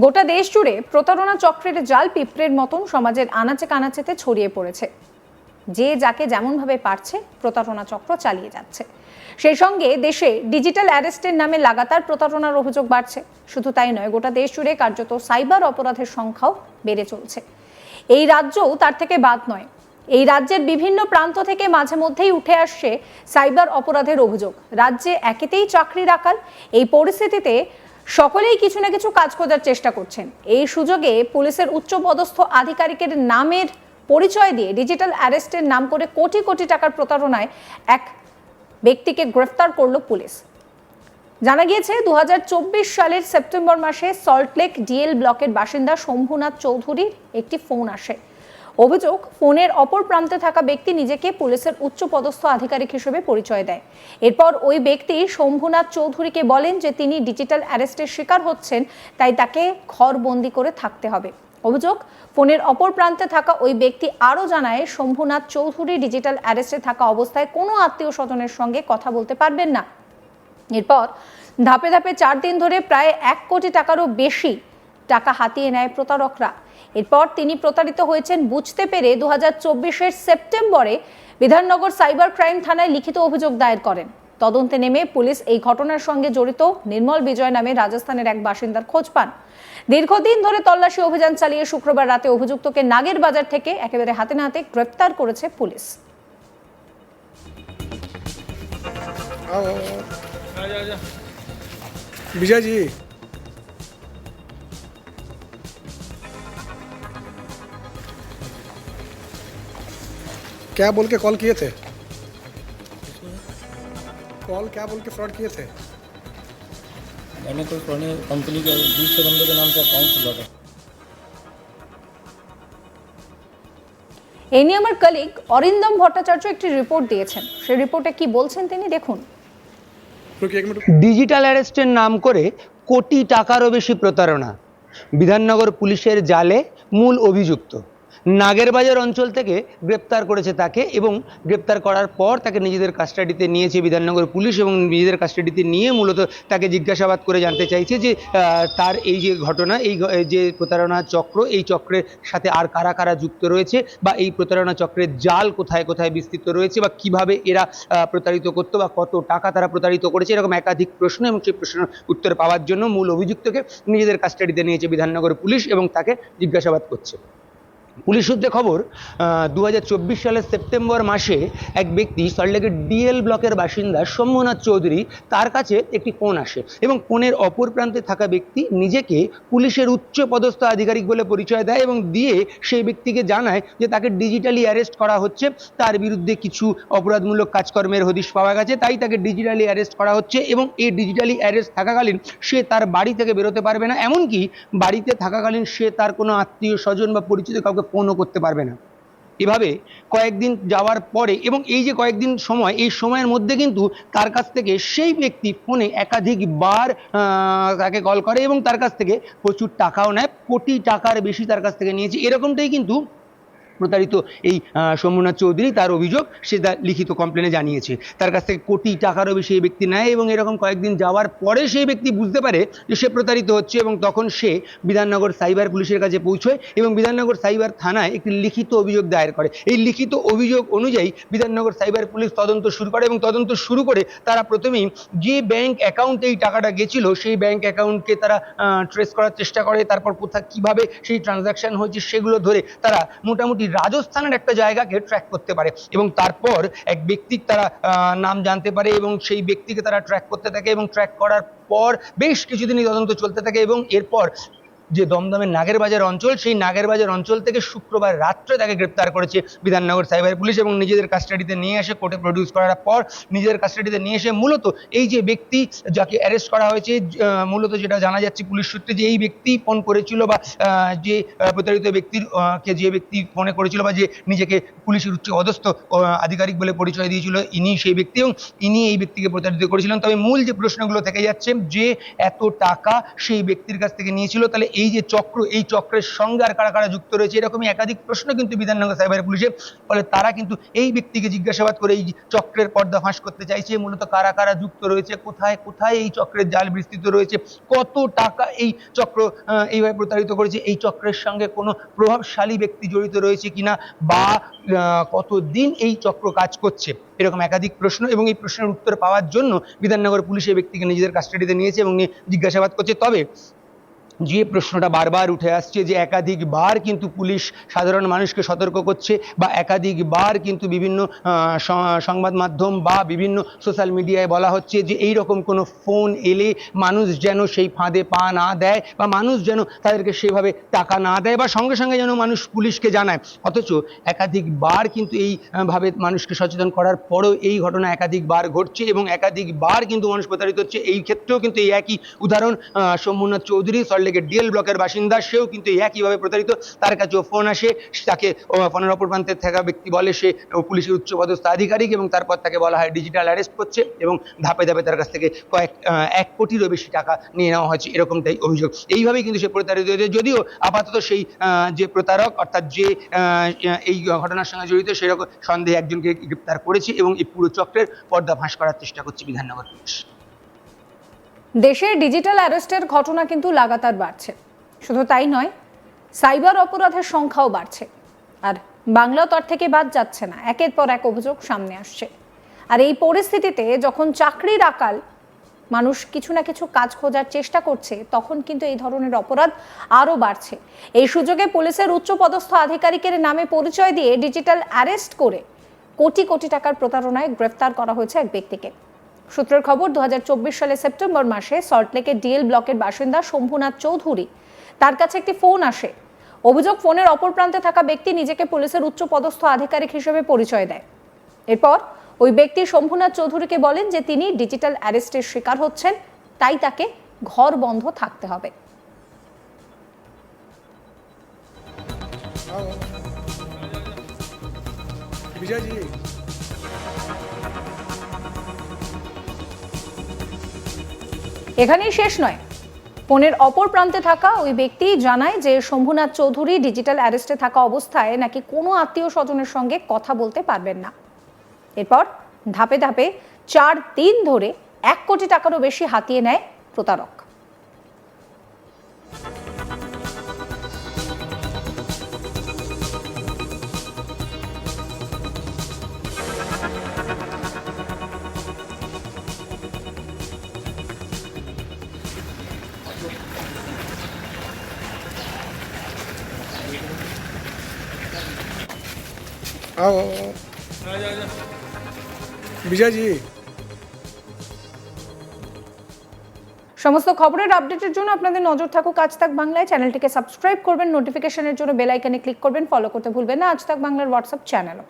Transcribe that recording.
গোটা দেশ জুড়ে প্রতারণা চক্রের জাল পিঁপড়ের মতন সমাজের আনাচে কানাচেতে ছড়িয়ে পড়েছে। যে যাকে যেমনভাবে পারছে, প্রতারণা চক্র চালিয়ে যাচ্ছে। সেই সঙ্গে দেশে ডিজিটাল অ্যারেস্টের নামে লাগাতার প্রতারণার অভিযোগ বাড়ছে। শুধু তাই নয়, গোটা দেশ জুড়ে কার্যত সাইবার অপরাধের সংখ্যাও বেড়ে চলছে। এই রাজ্যও তার থেকে বাদ নয়। এই রাজ্যের বিভিন্ন প্রান্ত থেকে মাঝে মধ্যেই উঠে আসছে সাইবার অপরাধের অভিযোগ। রাজ্যে একেতেই চাকরি রাখাল এই পরিস্থিতিতে সকলেই কিছু না কিছু কাজ খোঁজার চেষ্টা করছেন। এই সুযোগে পুলিশের উচ্চপদস্থ আধিকারিকের নামের পরিচয় দিয়ে ডিজিটাল অ্যারেস্টের নাম করে কোটি কোটি টাকার প্রতারণায় এক ব্যক্তিকে গ্রেফতার করল পুলিশ। জানা গিয়েছে দু হাজার চব্বিশ সালের সেপ্টেম্বর মাসে সল্টলেক ডিএল ব্লকের বাসিন্দা শম্ভুনাথ চৌধুরীর একটি ফোন আসে। অভিযোগ, ফোনের অপর প্রান্তে থাকা ব্যক্তি নিজেকে পুলিশের উচ্চপদস্থ আধিকারিক হিসেবে পরিচয় দেয়। এরপর ওই ব্যক্তি শম্ভুনাথ চৌধুরীকে বলেন যে তিনি ডিজিটাল অ্যারেস্টের শিকার হচ্ছেন, তাই তাকে ঘরবন্দি করে থাকতে হবে। অভিযোগ, ফোনের অপর প্রান্তে থাকা ওই ব্যক্তি আরও জানায়, শম্ভুনাথ চৌধুরী ডিজিটাল অ্যারেস্টে থাকা অবস্থায় কোনো আত্মীয় স্বজনের সঙ্গে কথা বলতে পারবেন না। এরপর ধাপে ধাপে চার দিন ধরে প্রায় এক কোটি টাকারও বেশি টাকা হাতিয়ে নেয় প্রতারকরা। এরপর তিনি প্রতারিত হয়েছেন বুঝতে পেরে দু হাজার সেপ্টেম্বরে বিধাননগর সাইবার ক্রাইম থানায় লিখিত অভিযোগ দায়ের করেন। তদন্তে নেমে পুলিশ এই ঘটনার সঙ্গে জড়িত নির্মল বিজয় নামে রাজস্থানের এক বাসিন্দার খোঁজ পান। দীর্ঘদিন ধরে তল্লাশি অভিযান চালিয়ে শুক্রবার রাতে অভিযুক্তকে নাগের বাজার থেকে একেবারে হাতে নাতে গ্রেপ্তার করেছে পুলিশ। आओ क्या बोल के कॉल किए थे कॉल क्या बोल के फ्रॉड किए थे मैंने कोई पुरानी कंपनी के दूसरे बंदे के नाम से अकाउंट खुला था এই নিয়ে আমার কলিগ অরিন্দম ভট্টাচার্য একটি রিপোর্ট দিয়েছেন সেই রিপোর্টে কি বলছেন তিনি দেখুন रुकिए एक मिनट ডিজিটাল অ্যারেস্টের নাম করে কোটি টাকারও বেশি প্রতারণা বিধাননগর পুলিশের জালে মূল অভিযুক্ত নাগেরবাজার অঞ্চল থেকে গ্রেপ্তার করেছে তাকে এবং গ্রেপ্তার করার পর তাকে নিজেদের কাস্টাডিতে নিয়েছে বিধাননগর পুলিশ এবং নিজেদের কাস্টাডিতে নিয়ে মূলত তাকে জিজ্ঞাসাবাদ করে জানতে চাইছে যে তার এই যে ঘটনা, এই যে প্রতারণা চক্র, এই চক্রের সাথে আর কারা কারা যুক্ত রয়েছে বা এই প্রতারণা চক্রের জাল কোথায় কোথায় বিস্তৃত রয়েছে বা কীভাবে এরা প্রতারিত করতো বা কত টাকা তারা প্রতারিত করেছে, এরকম একাধিক প্রশ্ন এবং সেই প্রশ্নের উত্তর পাওয়ার জন্য মূল অভিযুক্তকে নিজেদের কাস্টাডিতে নিয়েছে বিধাননগর পুলিশ এবং তাকে জিজ্ঞাসাবাদ করছে। পুলিশ সূত্রে খবর দু হাজার চব্বিশ সালের সেপ্টেম্বর মাসে এক ব্যক্তি সল্টলেকের ডিএল ব্লকের বাসিন্দা শম্ভুনাথ চৌধুরী, তার কাছে একটি ফোন আসে এবং ফোনের অপর প্রান্তে থাকা ব্যক্তি নিজেকে পুলিশের উচ্চ পদস্থ আধিকারিক বলে পরিচয় দেয় এবং দিয়ে সেই ব্যক্তিকে জানায় যে তাকে ডিজিটালি অ্যারেস্ট করা হচ্ছে। তার বিরুদ্ধে কিছু অপরাধমূলক কাজকর্মের হদিশ পাওয়া গেছে, তাই তাকে ডিজিটালি অ্যারেস্ট করা হচ্ছে এবং এই ডিজিটালি অ্যারেস্ট থাকাকালীন সে তার বাড়ি থেকে বেরোতে পারবে না। এমনকি বাড়িতে থাকাকালীন সে তার কোনো আত্মীয় স্বজন বা পরিচিত কাউকে ফোনও করতে পারবে না। এভাবে কয়েকদিন যাওয়ার পরে এবং এই যে কয়েকদিন সময়, এই সময়ের মধ্যে কিন্তু তার কাছ থেকে সেই ব্যক্তি ফোনে একাধিকবার তাকে কল করে এবং তার কাছ থেকে প্রচুর টাকাও নেয়, কোটি টাকার বেশি তার কাছ থেকে নিয়েছে। এরকমটাই কিন্তু প্রতারিত এই শম্ভুনাথ চৌধুরী তার অভিযোগ সে লিখিত কমপ্লেনে জানিয়েছে। তার কাছ থেকে কোটি টাকারও বেশি এই ব্যক্তি নেয় এবং এরকম কয়েকদিন যাওয়ার পরে সেই ব্যক্তি বুঝতে পারে যে সে প্রতারিত হচ্ছে এবং তখন সে বিধাননগর সাইবার পুলিশের কাছে পৌঁছয় এবং বিধাননগর সাইবার থানায় একটি লিখিত অভিযোগ দায়ের করে। এই লিখিত অভিযোগ অনুযায়ী বিধাননগর সাইবার পুলিশ তদন্ত শুরু করে এবং তদন্ত শুরু করে তারা প্রথমেই যে ব্যাংক অ্যাকাউন্টে এই টাকাটা গেছিল সেই ব্যাংক অ্যাকাউন্টকে তারা ট্রেস করার চেষ্টা করে, তারপর কোথায় কীভাবে সেই ট্রানজাকশন হয়েছে সেগুলো ধরে তারা মোটামুটি রাজস্থানের একটা জায়গাকে ট্র্যাক করতে পারে এবং তারপর এক ব্যক্তির তারা নাম জানতে পারে এবং সেই ব্যক্তিকে তারা ট্র্যাক করতে থাকে এবং ট্র্যাক করার পর বেশ কিছুদিন এই তদন্ত চলতে থাকে এবং এরপর যে দমদমের নাগেরবাজার অঞ্চল, সেই নাগেরবাজার অঞ্চল থেকে শুক্রবার রাত্রে তাকে গ্রেপ্তার করেছে বিধাননগর সাইবার পুলিশ এবং নিজেদের কাস্টাডিতে নিয়ে এসে কোর্টে প্রডিউস করার পর নিজেদের কাস্টাডিতে নিয়ে এসে মূলত এই যে ব্যক্তি যাকে অ্যারেস্ট করা হয়েছে মূলত যেটা জানা যাচ্ছে পুলিশ সূত্রে যে এই ব্যক্তি ফোন করেছিল বা যে প্রতারিত ব্যক্তির কে যে ব্যক্তি ফোনে করেছিল বা যে নিজেকে পুলিশের উচ্চ পদস্থ আধিকারিক বলে পরিচয় দিয়েছিল, ইনি সেই ব্যক্তি এবং ইনি এই ব্যক্তিকে প্রতারিত করেছিলেন। তবে মূল যে প্রশ্নগুলো থেকে যাচ্ছে যে এত টাকা সেই ব্যক্তির কাছ থেকে নিয়েছিল, তাহলে এই যে চক্র, এই চক্রের সঙ্গে আর কারা কারা যুক্ত রয়েছে, এরকমই একাধিক প্রশ্ন কিন্তু বিধাননগর সাইবার পুলিশে। ফলে তারা কিন্তু এই ব্যক্তিকে জিজ্ঞাসাবাদ করে এই চক্রের পর্দা ফাঁস করতে চাইছে। মূলত কারা কারা যুক্ত রয়েছে, কোথায় কোথায় এই চক্রের জাল বিস্তৃত রয়েছে, কত টাকা এই চক্র এইভাবে প্রতারিত করেছে, এই চক্রের সঙ্গে কোনো প্রভাবশালী ব্যক্তি জড়িত রয়েছে কিনা বা কতদিন এই চক্র কাজ করছে, এরকম একাধিক প্রশ্ন। এবং এই প্রশ্নের উত্তর পাওয়ার জন্য বিধাননগর পুলিশ এই ব্যক্তিকে নিজেদের কাস্টাডিতে নিয়েছে এবং জিজ্ঞাসাবাদ করছে। তবে যে প্রশ্নটা বারবার উঠে আসছে যে একাধিকবার কিন্তু পুলিশ সাধারণ মানুষকে সতর্ক করছে বা একাধিকবার কিন্তু বিভিন্ন সংবাদ মাধ্যম বা বিভিন্ন সোশ্যাল মিডিয়ায় বলা হচ্ছে যে এই রকম কোনো ফোন এলে মানুষ যেন সেই ফাঁদে পা না দেয় বা মানুষ যেন তাদেরকে সেভাবে টাকা না দেয় বা সঙ্গে সঙ্গে যেন মানুষ পুলিশকে জানায়। অথচ একাধিকবার কিন্তু এই আহ, ভাবে মানুষকে সচেতন করার পরেও এই ঘটনা একাধিকবার ঘটছে এবং একাধিকবার কিন্তু মানুষ প্রতারিত হচ্ছে। এই ক্ষেত্রেও কিন্তু এই একই উদাহরণ সোমনাথ চৌধুরী সল্টলেকের ডিএল ব্লকের বাসিন্দা, সেও কিন্তু একইভাবে প্রতারিত। তার কাছেও ফোন আসে, তাকে ফোনের অপর প্রান্তে থাকা ব্যক্তি বলে, সে পুলিশের উচ্চপদস্থ আধিকারিক এবং তারপর তাকে বলা হয় ডিজিটাল অ্যারেস্ট করছে এবং ধাপে ধাপে তার কাছ থেকে কয়েক এক কোটিরও বেশি টাকা নিয়ে নেওয়া হয়েছে এরকমটাই অভিযোগ। এইভাবেই কিন্তু সে প্রতারিত হয়েছে। যদিও আপাতত সেই যে প্রতারক, অর্থাৎ যে এই ঘটনার সঙ্গে জড়িত, সেরকম সন্দেহে একজনকে গ্রেপ্তার করেছে এবং এই পুরো চক্রের পর্দা ফাঁস করার চেষ্টা করছে বিধাননগর পুলিশ। দেশে ডিজিটাল অ্যারেস্টের ঘটনা কিন্তু লাগাতার বাড়ছে। শুধু তাই নয়, সাইবার অপরাধের সংখ্যাও বাড়ছে। আর বাংলা তর থেকে বাদ যাচ্ছে না, একের পর এক অভিযোগ সামনে আসছে। আর এই পরিস্থিতিতে যখন চাকরির আকাল, মানুষ কিছু না কিছু কাজ খোঁজার চেষ্টা করছে, তখন কিন্তু এই ধরনের অপরাধ আরও বাড়ছে। এই সুযোগে পুলিশের উচ্চপদস্থ আধিকারিকের নামে পরিচয় দিয়ে ডিজিটাল অ্যারেস্ট করে কোটি কোটি টাকার প্রতারণায় গ্রেফতার করা হয়েছে এক ব্যক্তিকে। সূত্রের খবর দু সালে সেপ্টেম্বর মাসে সল্টলেকের ডিএল ব্লকের বাসিন্দা শম্ভুনাথ চৌধুরী তার কাছে একটি ফোন আসে। অভিযোগ, ফোনের অপর প্রান্তে থাকা ব্যক্তি নিজেকে পুলিশের উচ্চ পদস্থ আধিকারিক হিসেবে পরিচয় দেয়। এরপর ওই ব্যক্তি শম্ভুনাথ চৌধুরীকে বলেন যে তিনি ডিজিটাল অ্যারেস্টের শিকার হচ্ছেন, তাই তাকে ঘর বন্ধ থাকতে হবে। आओ এখানেই শেষ নয়। ফোনের অপর প্রান্তে থাকা ওই ব্যক্তি জানায় যে শম্ভুনাথ চৌধুরী ডিজিটাল অ্যারেস্টে থাকা অবস্থায় নাকি কোনো আত্মীয় স্বজনের সঙ্গে কথা বলতে পারবেন না। এরপর ধাপে ধাপে চার দিন ধরে এক কোটি টাকারও বেশি হাতিয়ে নেয় প্রতারক। आओ विजय जी সমস্ত খবরের আপডেটের জন্য আপনাদের নজর থাকুক আজ তাক বাংলায় চ্যানেলটিকে সাবস্ক্রাইব করবেন নোটিফিকেশনের জন্য বেল আইকনে ক্লিক করবেন ফলো করতে ভুলবেন না আজ তাক বাংলার হোয়াটসঅ্যাপ চ্যানেলও